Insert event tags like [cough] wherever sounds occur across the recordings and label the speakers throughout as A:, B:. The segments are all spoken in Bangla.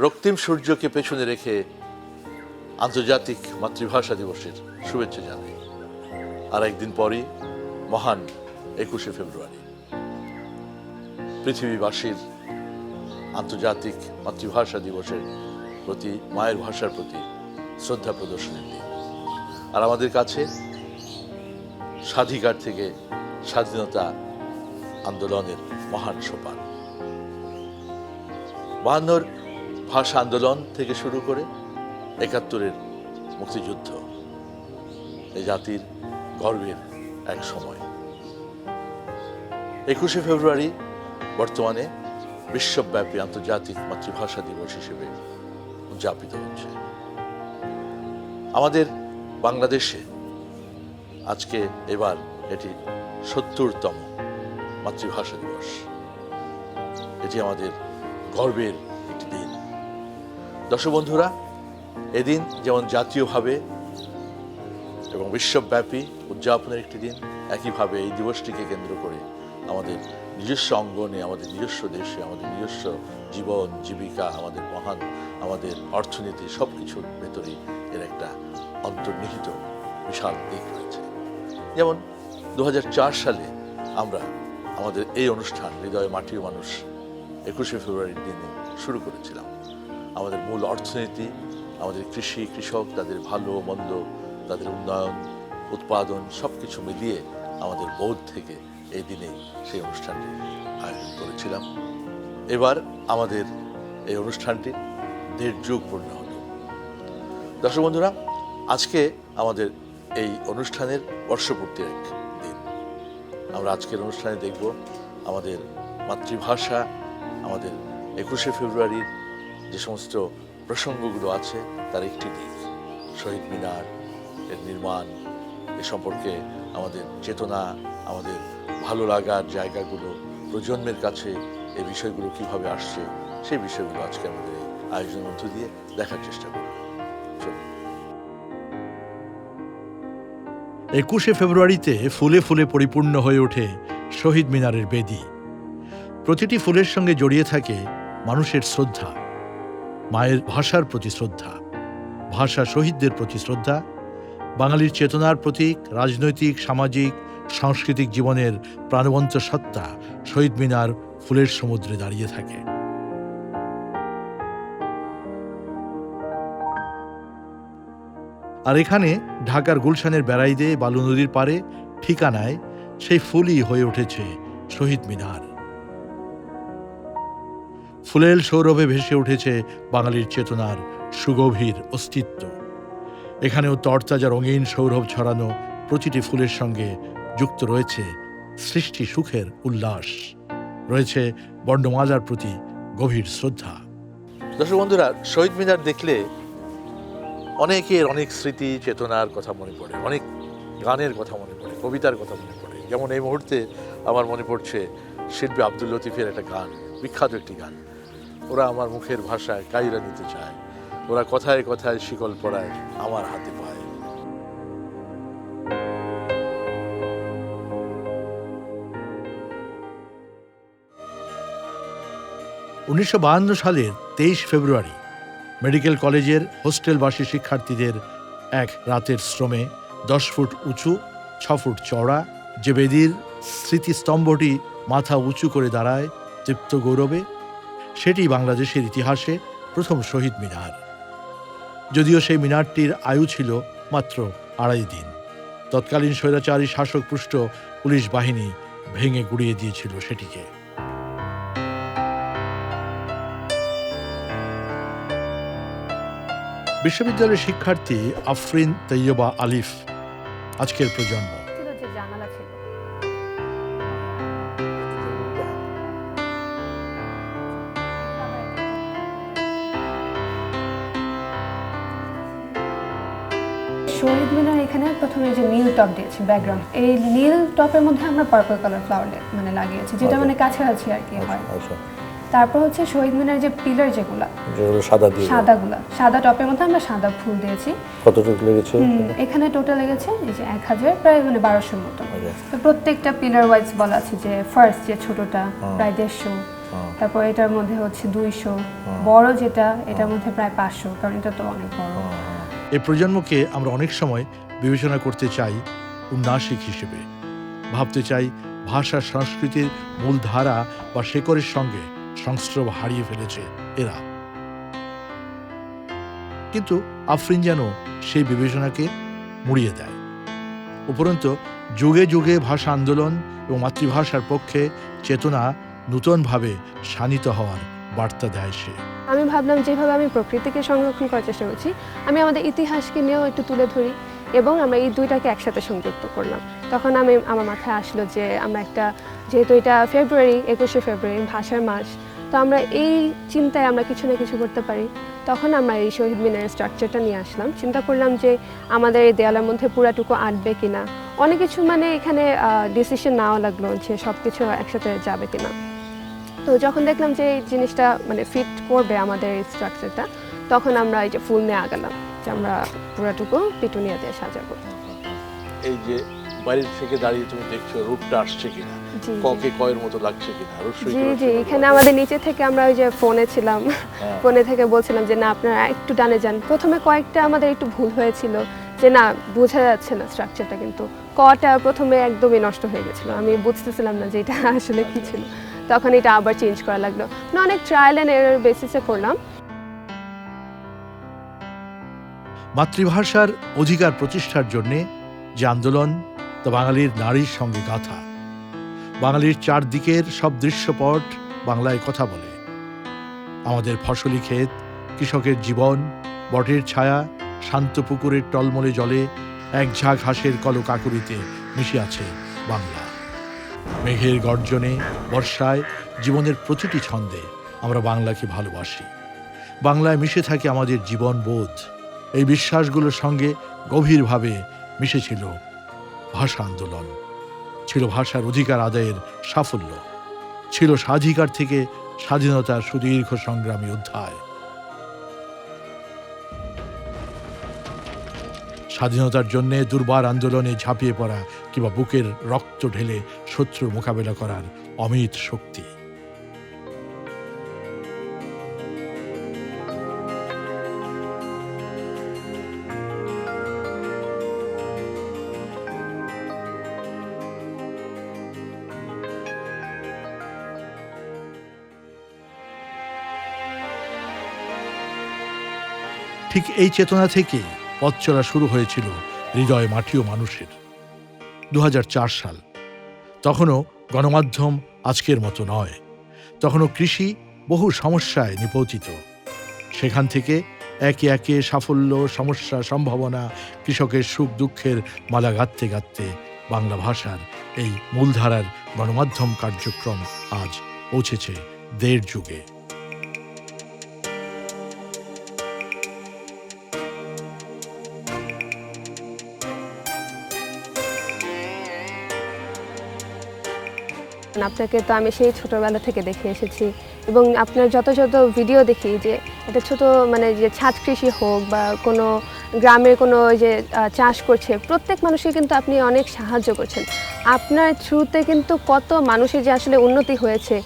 A: রক্তিম সূর্যকে পেছনে রেখে আন্তর্জাতিক মাতৃভাষা দিবসের শুভেচ্ছা জানাই। আর একদিন পরই, মহান একুশে ফেব্রুয়ারি। পৃথিবীবাসীর আন্তর্জাতিক মাতৃভাষা দিবসের প্রতি, মায়ের ভাষার প্রতি শ্রদ্ধা প্রদর্শনের দিন। আর আমাদের কাছে স্বাধিকার থেকে স্বাধীনতা আন্দোলনের মহান সোপান। বাহান্নর ভাষা আন্দোলন থেকে শুরু করে একাত্তরের মুক্তিযুদ্ধ। এই জাতির গর্বের এক সময়। একুশে ফেব্রুয়ারি বর্তমানে বিশ্বব্যাপী আন্তর্জাতিক মাতৃভাষা দিবস হিসেবে উদযাপিত হচ্ছে। আমাদের বাংলাদেশে আজকে এবার এটি সত্তরতম মাতৃভাষা দিবস। এটি আমাদের গর্বের দর্শক বন্ধুরা এদিন যেমন জাতীয়ভাবে এবং বিশ্বব্যাপী উদযাপনের একটি দিন, একইভাবে এই দিবসটিকে কেন্দ্র করে আমাদের নিজস্ব অঙ্গনে, আমাদের নিজস্ব দেশে, আমাদের নিজস্ব জীবন, জীবিকা, আমাদের মহান, আমাদের অর্থনীতি সব কিছুর ভেতরেই এর একটা অন্তর্নিহিত বিশাল দিক রয়েছে। যেমন দু হাজার চার সালে আমরা আমাদের এই অনুষ্ঠান, হৃদয় মাটি ও মানুষ, একুশে ফেব্রুয়ারির দিনে শুরু করেছিলাম। আমাদের মূল অর্থনীতি, আমাদের কৃষি, কৃষক, তাদের ভালো, মন্দ, তাদের উন্নয়ন, উৎপাদন সব কিছু মিলিয়ে আমাদের বোধ থেকে এই দিনেই সেই অনুষ্ঠানটি আয়োজন করেছিলাম। এবার আমাদের এই অনুষ্ঠানটি দেড় যুগ পূর্ণ হলো। দর্শক বন্ধুরা, আজকে আমাদের এই অনুষ্ঠানের বর্ষপূর্তির এক দিন। আমরা আজকের অনুষ্ঠানে দেখব আমাদের মাতৃভাষা, আমাদের একুশে ফেব্রুয়ারির যে সমস্ত প্রসঙ্গগুলো আছে, তার একটি দিক। শহীদ মিনার, এর নির্মাণ, এ সম্পর্কে আমাদের চেতনা, আমাদের ভালো লাগার জায়গাগুলো, প্রজন্মের কাছে এই বিষয়গুলো কীভাবে আসছে, সেই বিষয়গুলো আজকে আমাদের এই আয়োজনের মধ্য দিয়ে দেখার চেষ্টা করব।
B: একুশে ফেব্রুয়ারিতে ফুলে ফুলে পরিপূর্ণ হয়ে ওঠে শহীদ মিনারের বেদি। প্রতিটি ফুলের সঙ্গে জড়িয়ে থাকে মানুষের শ্রদ্ধা। মায়ের ভাষার প্রতি শ্রদ্ধা, ভাষা শহীদদের প্রতি শ্রদ্ধা, বাঙালির চেতনার প্রতীক, রাজনৈতিক, সামাজিক, সাংস্কৃতিক জীবনের প্রাণবন্ত সত্তা শহীদ মিনার ফুলের সমুদ্রে দাঁড়িয়ে থাকে। আর এখানে ঢাকার গুলশানের বেড়াইদে বালু নদীর পারে ঠিকানায় সেই ফুলই হয়ে উঠেছে শহীদ মিনার। ফুলেল সৌরভে ভেসে উঠেছে বাঙালির চেতনার সুগভীর অস্তিত্ব। এখানেও তরতাজা রঙিন সৌরভ ছড়ানো প্রতিটি ফুলের সঙ্গে যুক্ত রয়েছে সৃষ্টি সুখের উল্লাস। রয়েছে বর্ণমালার প্রতি গভীর শ্রদ্ধা।
A: দর্শক বন্ধুরা, শহীদ মিনার দেখলে অনেকের অনেক স্মৃতি, চেতনার কথা মনে পড়ে, অনেক গানের কথা মনে পড়ে, কবিতার কথা মনে পড়ে। যেমন এই মুহূর্তে আমার মনে পড়ছে শিল্পী আব্দুল লতিফের একটা গান, বিখ্যাত একটি গান। ওরা আমার মুখের ভাষায় কাইরা নিতে চায়। ওরা কথায় কথায় শিকল পড়ায় আমার হাতে পায়।
B: উনিশশো সালের তেইশ ফেব্রুয়ারি মেডিকেল কলেজের হোস্টেলবাসী শিক্ষার্থীদের এক রাতের শ্রমে দশ ফুট উঁচু, ছ ফুট চওড়া, যে বেদির স্মৃতিস্তম্ভটি মাথা উঁচু করে দাঁড়ায়, তৃপ্ত গৌরবে সেটি বাংলাদেশের ইতিহাসে প্রথম শহীদ মিনার। যদিও সেই মিনারটির আয়ু ছিল মাত্র আড়াই দিন। তৎকালীন স্বৈরাচারী শাসকপুষ্ট পুলিশ বাহিনী ভেঙে গুড়িয়ে দিয়েছিল সেটিকে। বিশ্ববিদ্যালয়ের শিক্ষার্থী আফরিন তৈয়বা আলিফ আজকের প্রজন্ম।
C: শহীদ মিনার এখানে প্রথমে যে নীল টপ দিয়েছে ব্যাকগ্রাউন্ড এই নীল টপের মধ্যে আমরা পার্পল কালার ফ্লাওয়ার মানে লাগিয়েছি যেটা
A: আচ্ছা।
C: মানে কাছাকাছি আর কি হয়।
A: আচ্ছা
C: তারপর হচ্ছে শহীদ মিনার যে পিলার যেগুলা
A: যেগুলো সাদা দিয়ে।
C: সাদাগুলা সাদা টপের মধ্যে আমরা সাদা ফুল দিয়েছি।
A: কতটুকু লেগেছে?
C: এখানে টোটাল লেগেছে এই যে এক হাজার প্রায় মানে বারোশোর মতো। তো প্রত্যেকটা পিলার ওয়াইজ বলা আছে যে ফার্স্ট যে ছোটটা প্রায় দেড়শো।
D: হ্যাঁ।
C: তারপর এটার মধ্যে হচ্ছে দুইশো। বড় যেটা এটার মধ্যে প্রায় পাঁচশো কারণ এটা তো অনেক বড়।
A: এই প্রজন্মকে আমরা অনেক সময় বিবেচনা করতে চাই উন্নাসিক হিসেবে। ভাবতে চাই ভাষা, সংস্কৃতির মূল ধারা বা শেকড়ের সঙ্গে সংস্রব হারিয়ে ফেলেছে এরা। কিন্তু আফরিন যেন সেই বিবেচনাকে মুড়িয়ে দেয়। উপরন্তু, যুগে যুগে ভাষা আন্দোলন এবং মাতৃভাষার পক্ষে চেতনা নূতনভাবে শানিত হওয়ার বার্তা দেয় সে।
C: আমি ভাবলাম যেভাবে আমি প্রকৃতিকে সংরক্ষণ করার চেষ্টা করছি, আমি আমাদের ইতিহাসকে নিয়েও একটু তুলে ধরি এবং আমরা এই দুইটাকে একসাথে সংযুক্ত করলাম। তখন আমি, আমার মাথায় আসলো যে আমরা একটা, যেহেতু এটা ফেব্রুয়ারি, একুশে ফেব্রুয়ারি ভাষার মাস, তো আমরা এই চিন্তায় আমরা কিছু না কিছু করতে পারি। তখন আমরা এই শহীদ মিনারের স্ট্রাকচারটা নিয়ে আসলাম। চিন্তা করলাম যে আমাদের এই দেয়ালের মধ্যে পুরাটুকু আঁটবে কিনা। অনেক কিছু মানে এখানে ডিসিশন নেওয়া লাগল যে সব কিছু একসাথে যাবে কিনা। তো যখন দেখলাম যে এই জিনিসটা মানে ফিট করবে আমাদের এই স্ট্রাকচারটা তখন আমরা এই যে ফুল নিয়ে আগালাম যে আমরা পুরাটুকু পিটুনিয়া দিয়ে সাজাবো।
D: এই যে বাইরে থেকে দাঁড়িয়ে তুমি দেখছ রূপটা আসছে কিনা ককে কয়ের মতো লাগছে কিনা
C: জি জি এখানে আমাদের নিচে থেকে আমরা ওই যে ফোনে ছিলাম
D: হ্যাঁ।
C: ফোনে থেকে বলছিলাম যে না আপনারা একটু ডানে যান। প্রথমে কয়েকটা আমাদের একটু ভুল হয়েছিল যে না বোঝা যাচ্ছে না স্ট্রাকচারটা কিন্তু। কটা প্রথমে একদমই নষ্ট হয়ে গেছিল আমি বুঝতেছিলাম না যে এটা আসলে কি ছিল। তখন এটা আবার চেঞ্জ করা লাগল। মানে অনেক ট্রায়াল অ্যান্ড এরর বেসিসে করলাম
A: মাতৃভাষার অধিকার প্রতিষ্ঠার জন্যে যে আন্দোলন, তা বাঙালির নারীর সঙ্গে গাথা। বাঙালির চারদিকের সব দৃশ্যপট বাংলায় কথা বলে। আমাদের ফসলি ক্ষেত, কৃষকের জীবন, বটের ছায়া, শান্ত পুকুরের টলমলে জলে এক ঝাঁক হাঁসের কলকাকুরিতে মিশে আছে বাংলা। মেঘের গর্জনে, বর্ষায়, জীবনের প্রতিটি ছন্দে আমরা বাংলাকে ভালোবাসি। বাংলায় মিশে থাকে আমাদের জীবন বোধ। এই বিশ্বাসগুলোর সঙ্গে গভীরভাবে মিশেছিল ভাষা আন্দোলন। ছিল ভাষার অধিকার আদায়ের সাফল্য। ছিল স্বাধিকার থেকে স্বাধীনতার সুদীর্ঘ সংগ্রামী অধ্যায়। স্বাধীনতার জন্যে দুর্বার আন্দোলনে ঝাঁপিয়ে পড়া কিংবা বুকের রক্ত ঢেলে শত্রুর মোকাবেলা করার অমিত শক্তি। ঠিক এই চেতনা থেকেই পথ শুরু হয়েছিল হৃদয় মাটিও মানুষের। দু হাজার চার সাল। তখনও গণমাধ্যম আজকের মতো নয়। তখনও কৃষি বহু সমস্যায় নিপতিত। সেখান থেকে একে একে সাফল্য, সমস্যা, সম্ভাবনা, কৃষকের সুখ দুঃখের মালা গাঁথতে গাঁথতে বাংলা ভাষার এই মূলধারার গণমাধ্যম কার্যক্রম আজ পৌঁছেছে দেড় যুগে।
C: আপনাকে তো আমি সেই ছোটবেলা থেকে দেখে এসেছি। এবং আপনার যত যত ভিডিও দেখি যে এটা ছোট মানে যে ছাদ কৃষি হোক বা কোনো গ্রামের কোনো যে চাষ করছে, প্রত্যেক মানুষকে কিন্তু আপনি অনেক সাহায্য করছেন। আপনার থ্রুতে কিন্তু কত মানুষের যে আসলে উন্নতি হয়েছে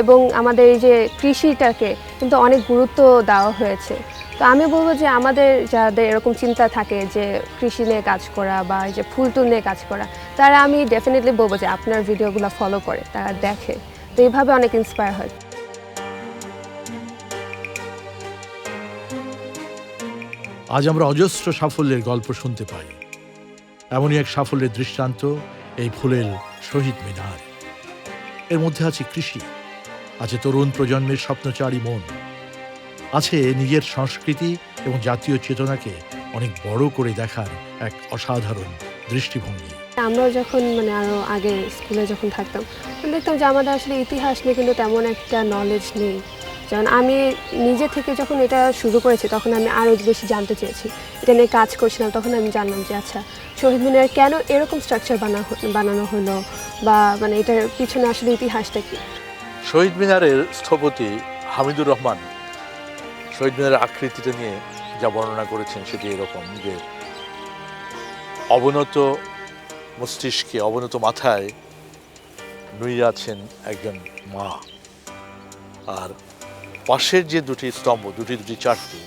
C: এবং আমাদের এই যে কৃষিটাকে কিন্তু অনেক গুরুত্ব দেওয়া হয়েছে। তো আমি বলব যে আমাদের যাদের এরকম চিন্তা থাকে যে কৃষি নিয়ে কাজ করা বা যে ফুল টুল নিয়ে কাজ করা, তারা আমি ডেফিনেটলি বলব যে আপনার ভিডিওগুলো ফলো করে, তারা দেখে। তো এইভাবে অনেক ইন্সপায়ার হয়।
A: আজ আমরা অজস্র সাফল্যের গল্প শুনতে পাই। এমনই এক সাফল্যের দৃষ্টান্ত এই ফুলের শহীদ মিনার। এর মধ্যে আছে কৃষি, আছে তরুণ প্রজন্মের স্বপ্নচারী মন। আছে নিজের সংস্কৃতি এবং জাতীয় চেতনাকে অনেক বড় করে দেখার এক অসাধারণ দৃষ্টিভঙ্গি।
C: আমরাও যখন মানে আরও আগে স্কুলে যখন থাকতাম দেখতাম যে আমাদের আসলে ইতিহাস নিয়ে কিন্তু তেমন একটা নলেজ নেই। যেমন আমি নিজে থেকে যখন এটা শুরু করেছি তখন আমি আরও বেশি জানতে চেয়েছি। এটা নিয়ে কাজ করছিলাম তখন আমি জানলাম যে আচ্ছা শহীদ মিনার কেন এরকম স্ট্রাকচার বানা বানানো হলো? বা মানে এটার পিছনে আসলে ইতিহাসটা কি?
D: শহীদ মিনারের স্থপতি হামিদুর রহমান শহীদ মিনারের আকৃতিটা নিয়ে যা বর্ণনা করেছেন সেটি এরকম যে অবনত মস্তিষ্কে, অবনত মাথায় নুয়ে আছেন একজন মা আর পাশের যে দুটি স্তম্ভ, দুটি দুটি চারটি,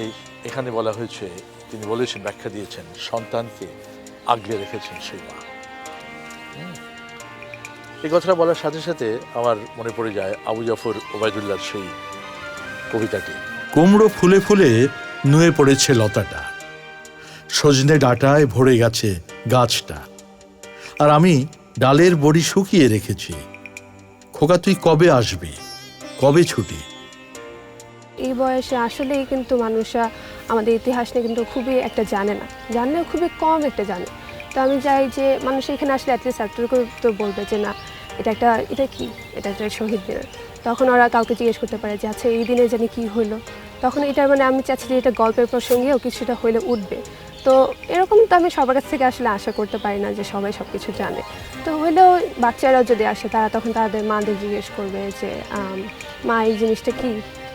D: এই এখানে বলা হয়েছে, তিনি বলেছেন, ব্যাখ্যা দিয়েছেন, সন্তানকে আগলে রেখেছেন সেই মা। এই কথাটা বলার সাথে সাথে আমার মনে পড়ে যায়, আবু জাফর ওবায়দুল্লাহর সেই কবিতাটি।
A: কুমড়ো ফুলে ফুলে নুয়ে পড়েছে লতাটা। সজনে ডাটায় ভরে গেছে গাছটা। আর আমি ডালের বড়ি শুকিয়ে রেখেছি। খোকা তুই কবে আসবি? কবে ছুটি?
C: এই বয়সে আসলেই কিন্তু মানুষরা আমাদের ইতিহাস নিয়ে কিন্তু খুবই একটা জানে না। জানলেও খুবই কম একটা জানে। তো আমি চাই যে মানুষ এখানে আসলে অ্যাটলিস্ট এতটুকু তো বলবে যে না এটা একটা এটা কি? এটা একটা শহীদ দিন তখন ওরা কাউকে জিজ্ঞেস করতে পারে যে আচ্ছা এই দিনে জানি কি হলো? তখন এটা মানে আমি চাচ্ছি যে, এটা গল্পের প্রসঙ্গেও কিছুটা হলে উঠবে। তো এরকম তো আমি সবার কাছ থেকে আসলে আশা করতে পারি না যে, সবাই সব কিছু জানে। তো হলেও বাচ্চারাও যদি আসে, তারা তখন তাদের মাদের জিজ্ঞেস করবে যে মা, এই জিনিসটা কি?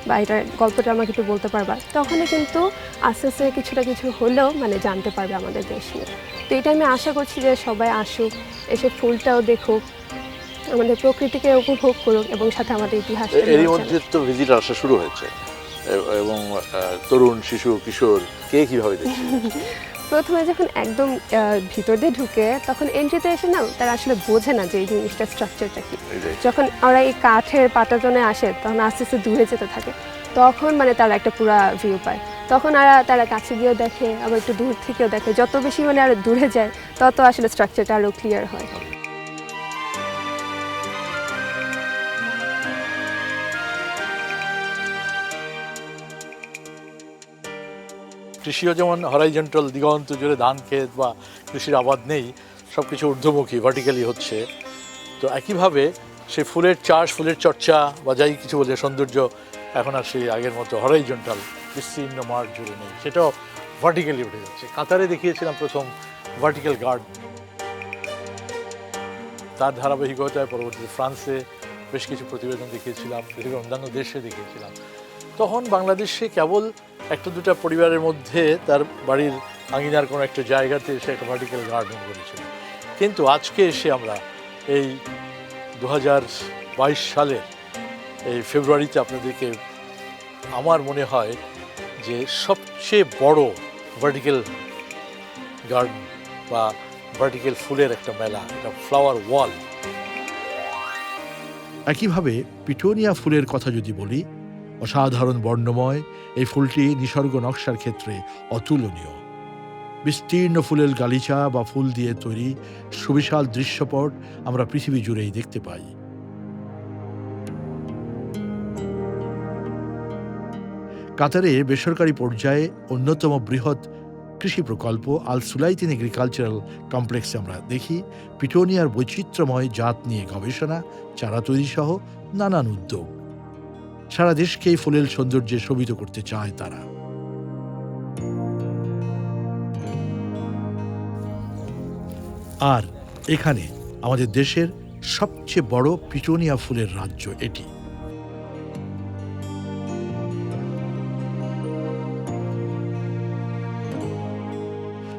C: বা এটার গল্পটা আমাকে একটু বলতে পারবা? তখনই কিন্তু আস্তে আস্তে কিছুটা কিছু হলেও মানে জানতে পারবে আমাদের দেশ নিয়ে। তো এটা আমি আশা করছি যে, সবাই আসুক, এসে ফুলটাও দেখুক আমাদের প্রকৃতিকে উপভোগ করুক এবং সাথে আমাদের ইতিহাস
D: এরই মধ্যে তো ভিজিট আসা শুরু হয়েছে। এবং তরুণ শিশু কিশোর কে কীভাবে দেখছে? [laughs]
C: প্রথমে যখন একদম ভিতর দিয়ে ঢুকে তখন এন্ট্রিতে এসে না তারা আসলে বোঝে না যে এই জিনিসটা স্ট্রাকচারটা কি। যখন ওরা এই কাঠের পাটাজনে আসে তখন আস্তে আস্তে দূরে যেতে থাকে। তখন মানে তারা একটা পুরা ভিউ পায়। তখন আর তারা কাছে গিয়েও দেখে আবার একটু দূর থেকেও দেখে। যত বেশি মানে আরও দূরে যায় তত আসলে স্ট্রাকচারটা আরও ক্লিয়ার হয়।
D: কৃষিও যেমন হরাইজেন্টাল দিগন্ত জুড়ে ধান ক্ষেত বা কৃষির আবাদ নেই সব কিছু ঊর্ধ্বমুখী ভার্টিক্যালি হচ্ছে। তো একইভাবে সে ফুলের চাষ, ফুলের চর্চা বা যাই কিছু বলে সৌন্দর্য, এখন আর সেই আগের মতো হরাইজেন্টাল বিস্তীর্ণ মাঠ জুড়ে নেই। সেটাও ভার্টিক্যালি উঠে যাচ্ছে। কাতারে দেখিয়েছিলাম প্রথম ভার্টিক্যাল গার্ড তার ধারাবাহিকতায় পরবর্তীতে ফ্রান্সে বেশ কিছু প্রতিবেদন দেখিয়েছিলাম পৃথিবীর অন্যান্য দেশে দেখিয়েছিলাম। তখন বাংলাদেশে কেবল একটা দুটা পরিবারের মধ্যে তার বাড়ির আঙিনার কোনো একটা জায়গাতে এসে একটা ভার্টিক্যাল গার্ডেন করেছিল। কিন্তু আজকে এসে আমরা এই দু সালের এই ফেব্রুয়ারিতে আপনাদেরকে আমার মনে হয় যে সবচেয়ে বড় ভার্টিক্যাল গার্ডেন বা ভার্টিক্যাল ফুলের একটা মেলা, একটা ফ্লাওয়ার ওয়াল
A: একইভাবে পিটোনিয়া ফুলের কথা যদি বলি অসাধারণ বর্ণময়, এই ফুলটি নিসর্গ নকশার ক্ষেত্রে অতুলনীয়। বিস্তীর্ণ ফুলের গালিচা বা ফুল দিয়ে তৈরি সুবিশাল দৃশ্যপট আমরা পৃথিবী জুড়েই দেখতে পাই। কাতারে বেসরকারি পর্যায়ে অন্যতম বৃহৎ কৃষি প্রকল্প আল সুলাইতিন এগ্রিকালচারাল কমপ্লেক্সে আমরা দেখি, পিটোনিয়ার বৈচিত্র্যময় জাত নিয়ে গবেষণা, চারা তৈরি সহ নানান উদ্যোগ। সারা দেশকে এই ফুলের সৌন্দর্যে শোভিত করতে চায় তারা। আর এখানে আমাদের দেশের সবচেয়ে বড় পিটোনিয়া ফুলের রাজ্য এটি।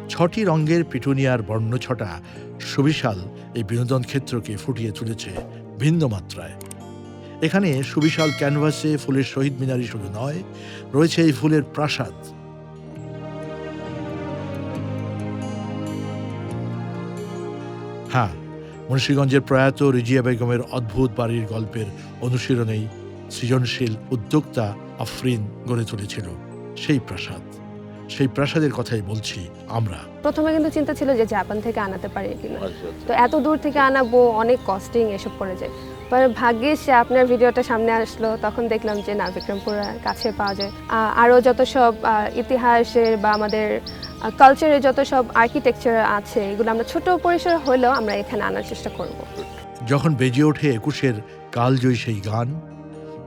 A: ছটি রঙের পিটুনিয়ার বর্ণছটা সুবিশাল এই বিনোদন ক্ষেত্রকে ফুটিয়ে তুলেছে ভিন্ন মাত্রায়। এখানে সুবিশাল ক্যানভাসে ফুলের শহীদ মিনারই শুধু নয় রয়েছে এই ফুলের প্রাসাদ। হ্যাঁ মুন্সীগঞ্জের প্রয়াত রিজিয়া বেগমের অদ্ভুত বাড়ির গল্পের অনুশীলনেই সৃজনশীল উদ্যোক্তা আফরিন গড়ে তুলেছিল সেই প্রাসাদ। সেই প্রাসাদের কথাই বলছি আমরা।
C: প্রথমে কিন্তু চিন্তা ছিল যে জাপান থেকে আনাতে পারি কিনা।
D: আচ্ছা, আচ্ছা।
C: তো এত দূর থেকে আনাবো অনেক কস্টিং এসব পড়ে যায়। পরে ভাগ্যিস আপনার ভিডিওটা সামনে আসলো, তখন দেখলাম যে না, বিক্রমপুর কাছে পাওয়া যায়। আরও যত সব ইতিহাসের বা আমাদের কালচারের যত সব আর্কিটেকচার আছে, এগুলো আমরা ছোট পরিসর হলেও আমরা এখানে আনার চেষ্টা করব।
A: যখন বেজে ওঠে একুশের কালজয়ী সেই গান,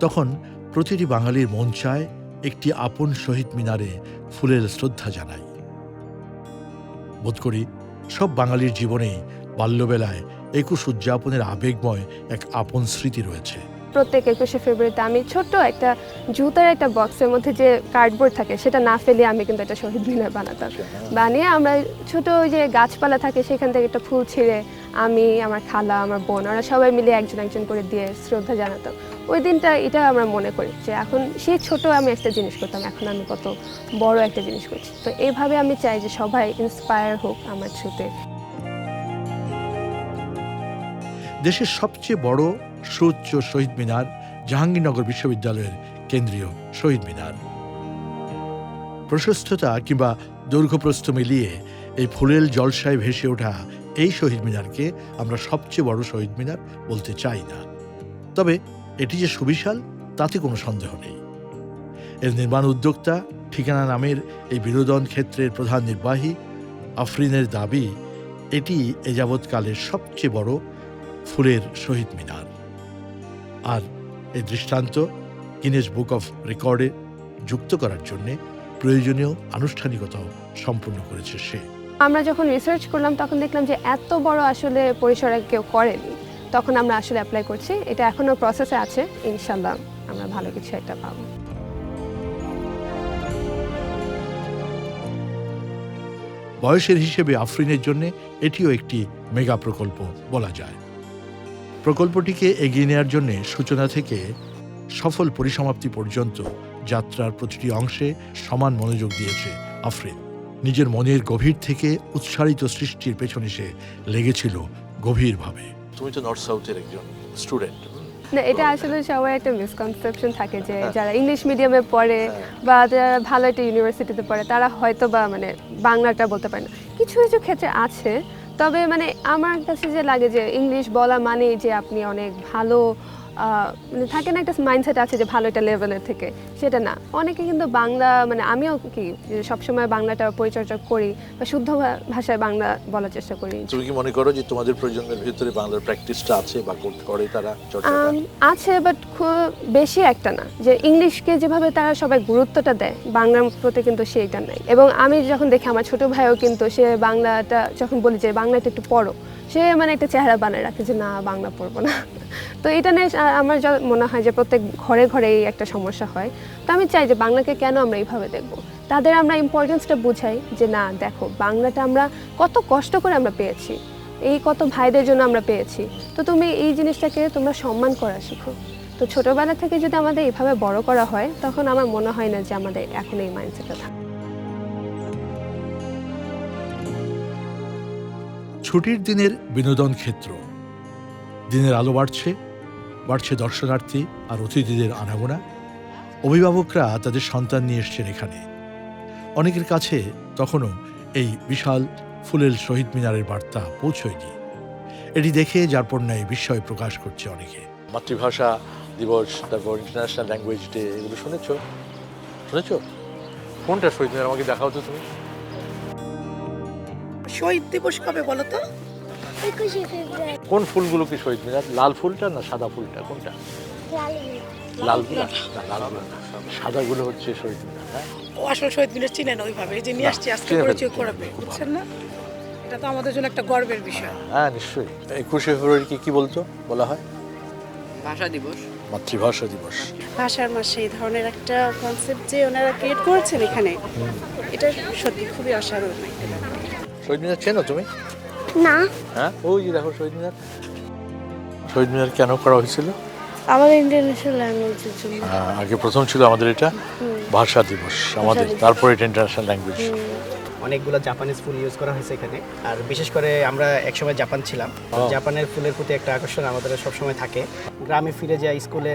A: তখন প্রতিটি বাঙালির মন চায় একটি আপন শহীদ মিনারে ফুলের শ্রদ্ধা জানাই। বোধ করি সব বাঙালির জীবনেই বাল্যবেলায় একুশ উদযাপনের আবেগময় এক আপন স্মৃতি রয়েছে।
C: প্রত্যেক একুশে ফেব্রুয়ারিতে আমি ছোট্ট একটা জুতার একটা বক্সের মধ্যে যে কার্ডবোর্ড থাকে, সেটা না ফেলে আমি কিন্তু একটা শহীদ মিনার বানাতাম। বানিয়ে আমরা ছোট ওই যে গাছপালা থাকে, সেখান থেকে একটা ফুল ছিঁড়ে আমি, আমার খালা, আমার বোন, ওরা সবাই মিলে একজন একজন করে দিয়ে শ্রদ্ধা জানাতাম। ওই দিনটা এটা আমরা মনে করি যে এখন সেই ছোট আমি একটা জিনিস করতাম, এখন আমি কত বড় একটা জিনিস করছি। তো এইভাবে আমি চাই যে সবাই ইন্সপায়ার হোক আমার থ্রুতে
A: দেশের সবচেয়ে বড় সুউচ্চ শহীদ মিনার জাহাঙ্গীরনগর বিশ্ববিদ্যালয়ের কেন্দ্রীয় শহীদ মিনার। প্রশস্ততা কিংবা দৈর্ঘ্যপ্রস্থ মিলিয়ে এই ফুলেল জলসায় ভেসে ওঠা এই শহীদ মিনারকে আমরা সবচেয়ে বড় শহীদ মিনার বলতে চাই না। তবে এটি যে সুবিশাল, তাতে কোনো সন্দেহ নেই। এর নির্মাণ উদ্যোক্তা ঠিকানা নামের এই বিনোদন ক্ষেত্রের প্রধান নির্বাহী আফরিনের দাবি, এটি এ যাবৎকালের সবচেয়ে বড় ফুলের শহীদ মিনার। আর এই দৃষ্টান্ত গিনেস বুক অফ রেকর্ডে যুক্ত করার জন্যে প্রয়োজনীয় আনুষ্ঠানিকতাও সম্পূর্ণ করেছে সে।
C: আমরা যখন রিসার্চ করলাম তখন দেখলাম যে এত বড় আসলে পরিসরে কেউ করেনি। তখন আমরা আসলে অ্যাপ্লাই করছি। এটা এখনও প্রসেসে আছে। ইনশাল্লাহ আমরা ভালো কিছু একটা পাবো।
A: বয়সের হিসেবে আফরিনের জন্য এটিও একটি মেগা প্রকল্প বলা যায়। প্রকল্পটিকে এগিয়ে নেওয়ার জন্য সূচনা থেকে সফল পরিসমাপ্তি পর্যন্ত যাত্রার প্রতিটি অংশে সমান মনোযোগ দিয়েছে আফরিন। নিজের মনের গভীর থেকে উৎসারিত সৃষ্টির পেছনে সে লেগেছিল গভীরভাবে।
D: তুমি তো নর্থ সাউথের একজন স্টুডেন্ট
C: না এটা আসলে সবাই একটা মিসকনসেপশন থাকে যে যারা ইংলিশ মিডিয়ামে পড়ে বা যারা ভালো একটা ইউনিভার্সিটিতে পড়ে তারা হয়তো বা মানে বাংলাটা বলতে পারে না। কিছু কিছু ক্ষেত্রে আছে তবে মানে আমার কাছে যে লাগে যে ইংলিশ বলা মানে যে আপনি অনেক ভালো মানে থাকে না একটা মাইন্ডসেট আছে যে ভালো একটা লেভেলের থেকে। সেটা না। অনেকে কিন্তু বাংলা মানে আমিও কি সবসময় বাংলাটা পরিচর্যা করি বা শুদ্ধ ভাষায় বাংলা বলার চেষ্টা করি।
D: তুমি কি মনে করো যে তোমাদের প্রজন্মের ভিতরে বাংলার প্র্যাকটিসটা আছে বা কর- করে তারা
C: আছে বাট খুব বেশি একটা না। যে ইংলিশকে যেভাবে তারা সবাই গুরুত্বটা দেয় বাংলার প্রতি কিন্তু সেইটা নাই। এবং আমি যখন দেখি আমার ছোট ভাইও কিন্তু সে বাংলাটা যখন বলি যে বাংলাটা একটু পড়ো সে মানে একটা চেহারা বানায় রাখে যে না বাংলা পড়ব না। [laughs] তো এটা নিয়ে আমার যা মনে হয় যে প্রত্যেক ঘরে ঘরে এই একটা সমস্যা হয়, তো আমি চাই যে বাংলাকে কেন আমরা এইভাবে দেখব? তাদের আমরা ইম্পর্টেন্সটা বুঝাই যে না, দেখো বাংলাটা আমরা কত কষ্ট করে আমরা পেয়েছি, এই কত ভাইদের জন্য আমরা পেয়েছি। তো তুমি এই জিনিসটাকে তোমরা সম্মান করা শিখো। তো ছোটবেলা থেকে যদি আমাদের এইভাবে বড় করা হয়, তখন আমার মনে হয় না যে আমাদের এখন এই মাইন্ডসেটটা থাকে।
A: ছুটির দিনের বিনোদন ক্ষেত্র। দিনের আলো বাড়ছে বাড়ছে দর্শনার্থী আর অতিথিদের আনাগোনা। অভিভাবকরা তাদের সন্তান নিয়ে এসছেন এখানে। অনেকের কাছে তখনও এই বিশাল ফুলেল শহীদ মিনারের বার্তা পৌঁছয়নি। এটি দেখে যারপর ন্যায় বিস্ময় প্রকাশ করছে অনেকে।
D: মাতৃভাষা দিবস তারপর ইন্টারন্যাশনাল ল্যাঙ্গুয়েজ ডে এগুলো শুনেছো? শুনেছ? কোনটা শহীদ মিনার? আমাকে দেখাও তো তুমি।
E: শহীদ দিবস কবে বলো তো?
D: কোন ফুলগুলো কি শহীদ মিনার? লাল ফুলটা না সাদা ফুলটা? কোনটা? লালগুলো না সাদাগুলো হচ্ছে শহীদ মিনার হ্যাঁ?
E: ও আসলে শহীদ মিনার চিনে না ওইভাবে। এই যে নিয়ে আসছি আজকে পরিচয় করাবে বুঝছেন না? এটা তো আমাদের জন্য একটা গর্বের বিষয়।
D: হ্যাঁ নিশ্চয়ই। একুশে ফেব্রুয়ারিকে কি বলতো বলা হয়?
F: ভাষা দিবস।
D: মাতৃভাষা দিবস।
G: ভাষার মাসে এই ধরনের একটা কনসেপ্ট যে ওনারা ক্রিয়েট করেছেন এখানে এটা সত্যি খুবই অসাধারণ। একটা
D: শহীদ মিনার চেনো তুমি?
H: না।
D: হ্যাঁ? ওই যে দেখো শহীদ মিনার। শহীদ মিনার কেন করা হয়েছিল?
H: আমাদের ইন্টারন্যাশনাল ল্যাঙ্গুয়েজের জন্য।
D: আগে প্রথম ছিল আমাদের এটা ভাষা দিবস আমাদের। তারপরে এটা ইন্টারন্যাশনাল ল্যাঙ্গুয়েজ
F: অনেকগুলো জাপানিজ ফুল ইউজ করা হয়েছে এখানে। আর বিশেষ করে আমরা একসময় জাপান ছিলাম। জাপানের ফুলের প্রতি একটা আকর্ষণ আমাদের সবসময় থাকে। গ্রামে ফিরে যায় স্কুলে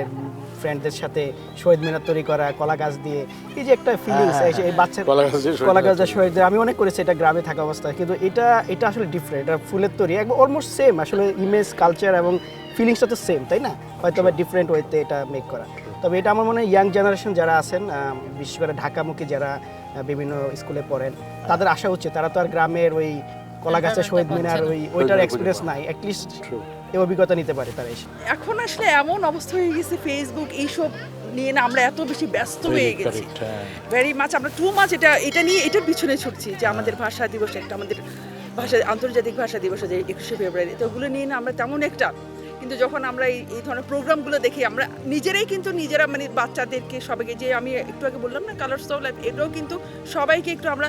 F: ফ্রেন্ডদের সাথে শহীদ মিনার তৈরি করা কলা গাছ দিয়ে। এই যে একটা ফিলিংস এই বাচ্চা
D: কলা গাছ দিয়ে শহীদ
F: কলা গাছ শহীদ আমি অনেক করেছি এটা গ্রামে থাকা অবস্থায় কিন্তু এটা এটা আসলে ডিফারেন্ট এটা ফুলের তৈরি একবার অলমোস্ট সেম আসলে ইমেজ কালচার এবং ফিলিংসটা তো সেম তাই না? হয়তো বা ডিফারেন্ট ওয়েতে এটা মেক করা। তবে এটা আমার মনে হয় ইয়াং জেনারেশন যারা আছেন বিশেষ করে ঢাকামুখী যারা বিভিন্ন স্কুলে পড়েন তাদের আসা উচিত তারা তো আর গ্রামের ওই কলা গাছের শহীদ মিনার ওই ওইটার এক্সপিরিয়েন্স নাই অ্যাটলিস্ট. এই অভিজ্ঞতা নিতে পারে তারা এসে।
E: এখন আসলে এমন অবস্থা হয়ে গেছে ফেসবুক এইসব নিয়ে না আমরা এত বেশি ব্যস্ত হয়ে গেছি।
D: হ্যাঁ।
E: ভেরি মাছ আমরা টু মাছ এটা এটা নিয়ে এটার পিছনে ছুটছি যে আমাদের ভাষা দিবস একটা আমাদের ভাষা আন্তর্জাতিক ভাষা দিবস আছে একুশে ফেব্রুয়ারি। তো ওগুলো নিয়ে না আমরা তেমন একটা কিন্তু যখন আমরা এই এই ধরনের প্রোগ্রামগুলো দেখি আমরা নিজেরাই কিন্তু নিজেরা মানে বাচ্চাদেরকে সবাইকে যে আমি একটু আগে বললাম না কালার্স অফ লাইফ এটাও কিন্তু সবাইকে একটু আমরা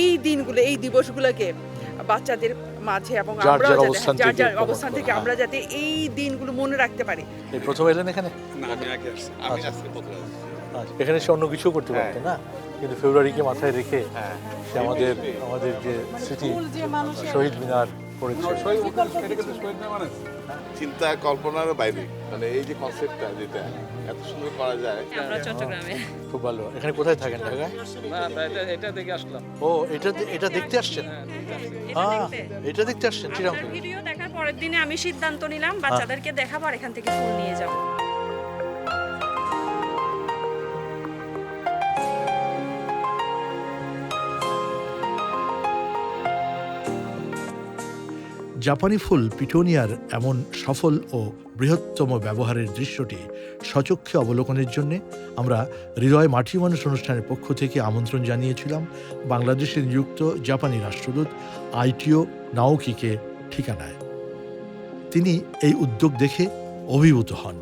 E: এই দিনগুলো এই দিবসগুলোকে বাচ্চাদের মাঝে এবং আমরা
D: যার অবস্থান থেকে
E: অবস্থান থেকে
D: হ্যাঁ।
E: আমরা যাতে এই দিনগুলো মনে রাখতে পারি।
D: এই প্রথম এলেন এখানে?
I: না আমি আগে আসছি। আমি আজকে প্রথমে
D: আচ্ছা, এখানে সে অন্য কিছু করতে পারতো না? কিন্তু ফেব্রুয়ারিকে মাথায় রেখে সে আমাদের আমাদের যে স্মৃতি শহীদ মিনার করেছে।
I: মানে চিন্তা কল্পনার বাইরে। মানে এই যে কনসেপ্টটা যেটা এত সুন্দর করা যায়।
J: আমরা চট্টগ্রামে।
D: খুব ভালো। এখানে কোথায় থাকেন ঢাকায়?
K: না এটা এটা দেখে আসলাম।
D: ও এটা এটা দেখতে আসছেন? এটা দেখতে। আসছেন
J: ভিডিও দেখার পরের দিনে আমি সিদ্ধান্ত নিলাম বাচ্চাদেরকে দেখাবো আর এখান থেকে ফুল নিয়ে যাব।
A: জাপানি ফুল পিটোনিয়ার এমন সফল ও বৃহত্তম ব্যবহারের দৃশ্যটি সচক্ষে অবলোকনের জন্য আমরা হৃদয় মাটি মানুষ অনুষ্ঠানের পক্ষ থেকে আমন্ত্রণ জানিয়েছিলাম বাংলাদেশে নিযুক্ত জাপানি রাষ্ট্রদূত আইটিও নাওকিকে ঠিকানায়। তিনি এই উদ্যোগ দেখে অভিভূত হন।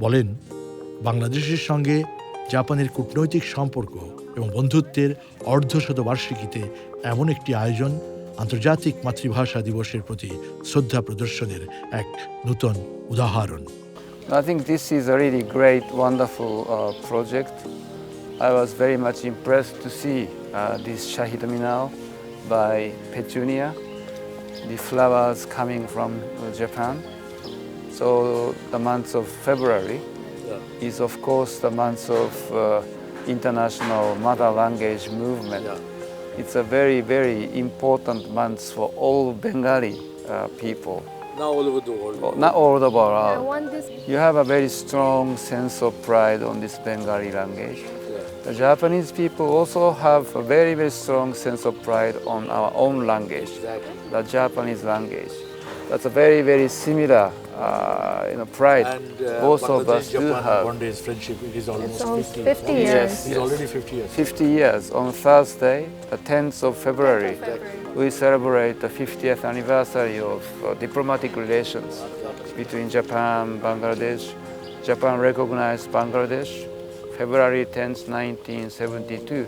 A: বলেন, বাংলাদেশের সঙ্গে জাপানের কূটনৈতিক সম্পর্ক এবং বন্ধুত্বের অর্ধশতবার্ষিকীতে এমন একটি আয়োজন আন্তর্জাতিক মাতৃভাষা দিবসের প্রতি শ্রদ্ধা প্রদর্শনের এক নূতন উদাহরণ
K: I think this is a really great, wonderful uh, project. I was very much impressed to see uh, this Shahid Minao by Petunia, the flowers coming from uh, Japan. So the month of February is of course the month of uh, international mother language movement. It's a very, very important month for all Bengali uh, people.
D: Now all over the world.
K: Oh, Not all over the
C: I
K: world.
C: want this
K: You have a very strong sense of pride on this Bengali language. The Japanese people also have a very, very strong sense of pride on our own language, the Japanese language. That's a very, very similar, uh, you know, pride
D: And uh,
K: both of us
D: Bangladesh,
K: do
D: Japan,
K: have.
D: bondage friendship, it is almost
C: It's almost
D: 50.
C: 50 years.
K: Yes,
D: It's
K: yes.
D: already 50 years.
K: 50 years. On Thursday, the 10th of February, we celebrate the 50th anniversary of uh, diplomatic relations between Japan and Bangladesh. Japan recognized Bangladesh February 10th, 1972.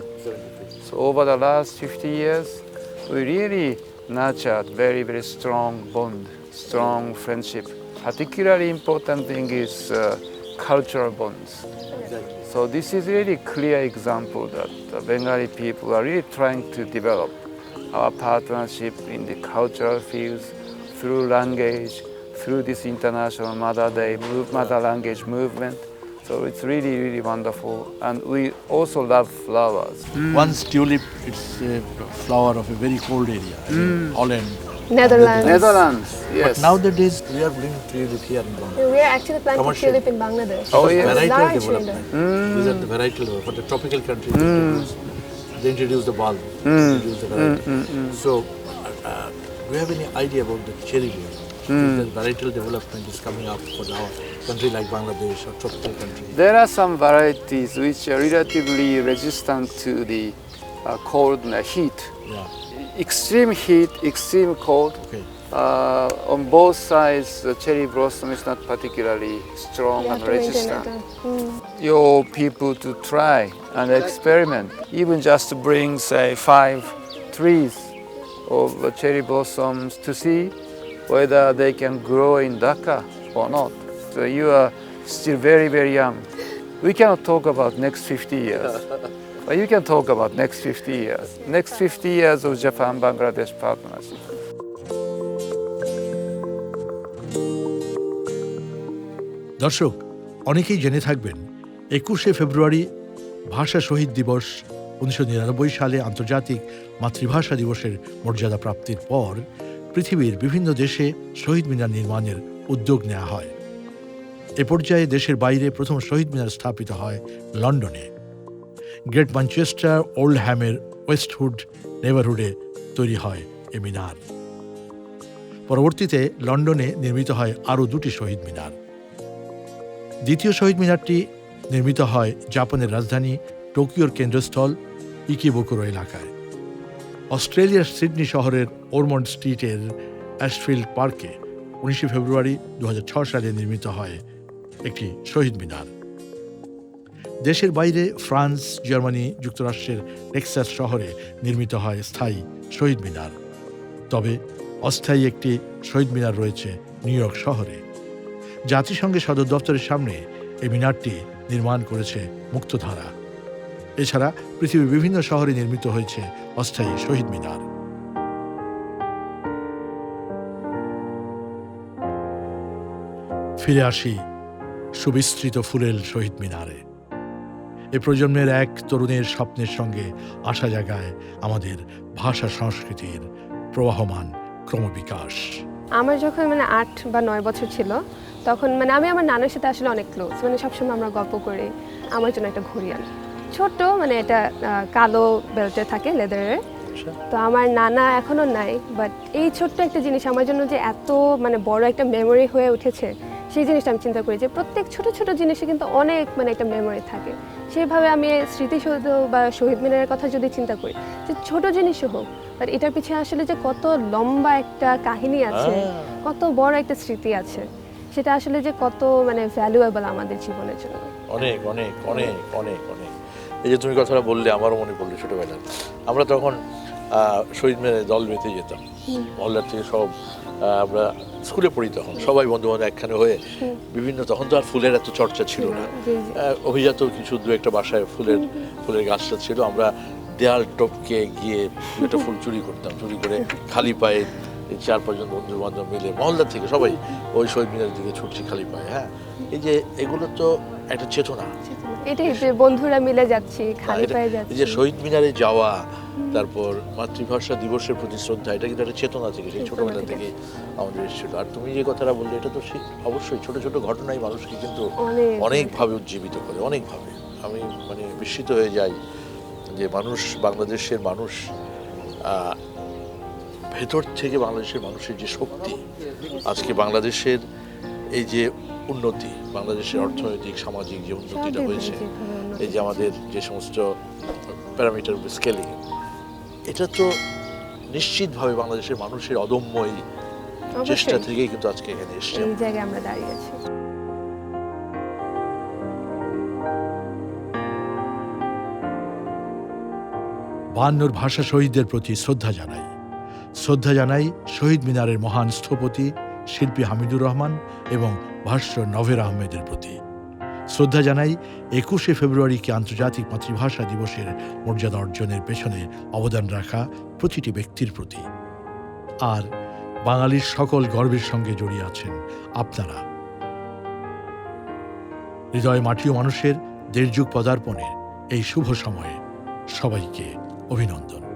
K: So over the last 50 years, we really nurtured very, very strong bond, strong friendship. Particularly important thing is uh, cultural bonds. So this is really clear example that the Bengali people are really trying to develop our partnership in the cultural fields through language, through this international Mother Day, move, Mother Language movement. So it's really, really wonderful. And we also love flowers.
A: Once tulip, it's a flower of a very cold area, Holland.
C: Netherlands.
K: Netherlands, yes.
A: But nowadays, we are bringing tulip here in Bangladesh.
C: We are actually planting
A: Commercial.
C: tulip in Bangladesh.
K: Oh,
C: It's
K: yes.
C: a
A: Varietal
C: large
A: development.
C: window. Mm.
A: These are the varietal development. For the tropical countries, they, mm. introduce, they introduce the bulb, mm. they introduce the variety. So, uh, uh, do you have any idea about the cherry bloom? The varietal development is coming up for our country like Bangladesh or tropical country.
K: There are some varieties which are relatively resistant to the uh, cold and the heat.
A: Yeah.
K: Extreme heat, extreme cold.
A: Okay.
K: Uh, on both sides, the cherry blossom is not particularly strong
C: You
K: and resistant.
C: mm.
K: Your people to try and experiment, even just to bring, say, five trees of uh, cherry blossoms to see whether they can grow in Dhaka or not. So you are still very, very young. We cannot talk about next 50 years. [laughs] But you can talk about next 50 years. Next 50 years of Japan-Bangladesh partnership.
A: দর্শক, অনেকেই জেনে থাকবেন, একুশে ফেব্রুয়ারি ভাষা শহীদ দিবস, উনিশশো নিরানব্বই সালে আন্তর্জাতিক মাতৃভাষা দিবসের মর্যাদা প্রাপ্তির পর পৃথিবীর বিভিন্ন দেশে শহীদ মিনার নির্মাণের উদ্যোগ নেওয়া হয় এ পর্যায়ে দেশের বাইরে প্রথম শহীদ মিনার স্থাপিত হয় লন্ডনে গ্রেট ম্যানচেস্টার ওল্ড হ্যামের ওয়েস্টহুড নেবারহুডে তৈরি হয় এ মিনার। পরবর্তীতে লন্ডনে নির্মিত হয় আরও দুটি শহীদ মিনার। দ্বিতীয় শহীদ মিনারটি নির্মিত হয় জাপানের রাজধানী টোকিওর কেন্দ্রস্থল ইকিবোকুরো এলাকায়। অস্ট্রেলিয়ার সিডনি শহরের ওরমন্ড স্ট্রিটের অ্যাশফিল্ড পার্কে উনিশে ফেব্রুয়ারি দু সালে নির্মিত হয় একটি শহীদ মিনার। দেশের বাইরে ফ্রান্স, জার্মানি যুক্তরাষ্ট্রের টেক্সাস শহরে নির্মিত হয় স্থায়ী শহীদ মিনার। তবে
L: অস্থায়ী একটি শহীদ মিনার রয়েছে নিউ ইয়র্ক শহরে। জাতিসংঘের সদর দপ্তরের সামনে এই মিনারটি নির্মাণ করেছে মুক্তধারা। এছাড়া পৃথিবীর বিভিন্ন শহরে নির্মিত হয়েছে অস্থায়ী শহীদ মিনার। ফিরে আসি সুবিস্তৃত ফুলেল শহীদ মিনারে। এ প্রজন্মের এক তরুণের স্বপ্নের সঙ্গে আসা জায়গায় আমাদের ভাষা সংস্কৃতির প্রবাহমান ক্রমবিকাশ।
C: আমার যখন মানে আট বা নয় বছর ছিল তখন মানে আমি আমার নানার সাথে আসলে অনেক ক্লোজ মানে সবসময় আমরা গল্প করি আমার জন্য একটা ঘড়ি আনি ছোট্ট মানে এটা কালো বেল্টে থাকে লেদারের তো আমার নানা এখনও নাই বাট এই ছোট্ট একটা জিনিস আমার জন্য যে এত মানে বড় একটা মেমোরি হয়ে উঠেছে সেই জিনিসটা আমি চিন্তা করি যে প্রত্যেক ছোট ছোট জিনিসে কিন্তু অনেক মানে একটা মেমোরি থাকে। সেইভাবে আমি স্মৃতিসৌধ বা শহীদ মিনারের কথা যদি চিন্তা করি যে ছোট জিনিসও হোক বাট এটার পিছনে আসলে যে কত লম্বা একটা কাহিনী আছে কত বড় একটা স্মৃতি আছে সেটা আসলে যে কত মানে ভ্যালুয়েবল আমাদের জীবনের জন্য।
A: অনেক অনেক অনেক অনেক অনেক। এই যে তুমি কথাটা বললে আমারও মনে পড়ল ছোটবেলায়। আমরা তখন আহ, শহীদ মেরে দল বেঁধে যেতাম। মহল্লার থেকে সব আমরা স্কুলে পড়ি তখন। সবাই বন্ধু বান্ধব একখানে হয়ে বিভিন্ন তখন তো আর ফুলের এত চর্চা ছিল না। অভিজাত কিছু দু একটা বাসায় ফুলের ফুলের গাছটা ছিল। আমরা দেয়াল টপকে গিয়ে একটা ফুল চুরি করতাম চুরি করে খালি পায়ে চার পাঁচজন বন্ধু বান্ধব মিলে মহল্লা থেকে সবাই ওই শহীদ মিনারের দিকে ছুটছি খালি পায়ে হ্যাঁ? এই যে এগুলো তো একটা চেতনা।
C: এটাই যে বন্ধুরা মিলে যাচ্ছি খালি পায়ে যাচ্ছি
A: যে শহীদ মিনারে যাওয়া তারপর মাতৃভাষা দিবসের প্রতি শ্রদ্ধা এটা কিন্তু একটা চেতনা থেকে সেই ছোটবেলা
C: থেকে।
A: আমাদের এসেছিল। আর তুমি যে কথাটা বললে এটা তো সে- অবশ্যই ছোট ছোট ঘটনাই মানুষকে কিন্তু অনেকভাবে উজ্জীবিত করে অনেকভাবে। আমি মানে বিস্মিত হয়ে যাই যে মানুষ বাংলাদেশের মানুষ ভেতর থেকে বাংলাদেশের মানুষের যে শক্তি আজকে বাংলাদেশের এই যে উন্নতি বাংলাদেশের অর্থনৈতিক সামাজিক যে উন্নতিটা হয়েছে এই যে আমাদের যে সমস্ত প্যারামিটার স্কেলিং এটা তো নিশ্চিতভাবে বাংলাদেশের মানুষের অদম্য এই চেষ্টা থেকেই কিন্তু আজকে এখানে এসছে।
C: এই জায়গায় আমরা দাঁড়িয়ে আছি।
L: বায়ান্নর ভাষা শহীদদের প্রতি শ্রদ্ধা জানাই। শ্রদ্ধা জানাই শহীদ মিনারের মহান স্থপতি শিল্পী হামিদুর রহমান এবং ভাষ্য নভের আহমেদের প্রতি। শ্রদ্ধা জানাই একুশে ফেব্রুয়ারিকে আন্তর্জাতিক মাতৃভাষা দিবসের মর্যাদা অর্জনের পেছনে অবদান রাখা প্রতিটি ব্যক্তির প্রতি। আর বাঙালির সকল গর্বের সঙ্গে জড়িয়ে আছেন আপনারা। হৃদয় মাটিও মানুষের দেড়যুগ পদার্পণে এই শুভ সময়ে সবাইকে অভিনন্দন।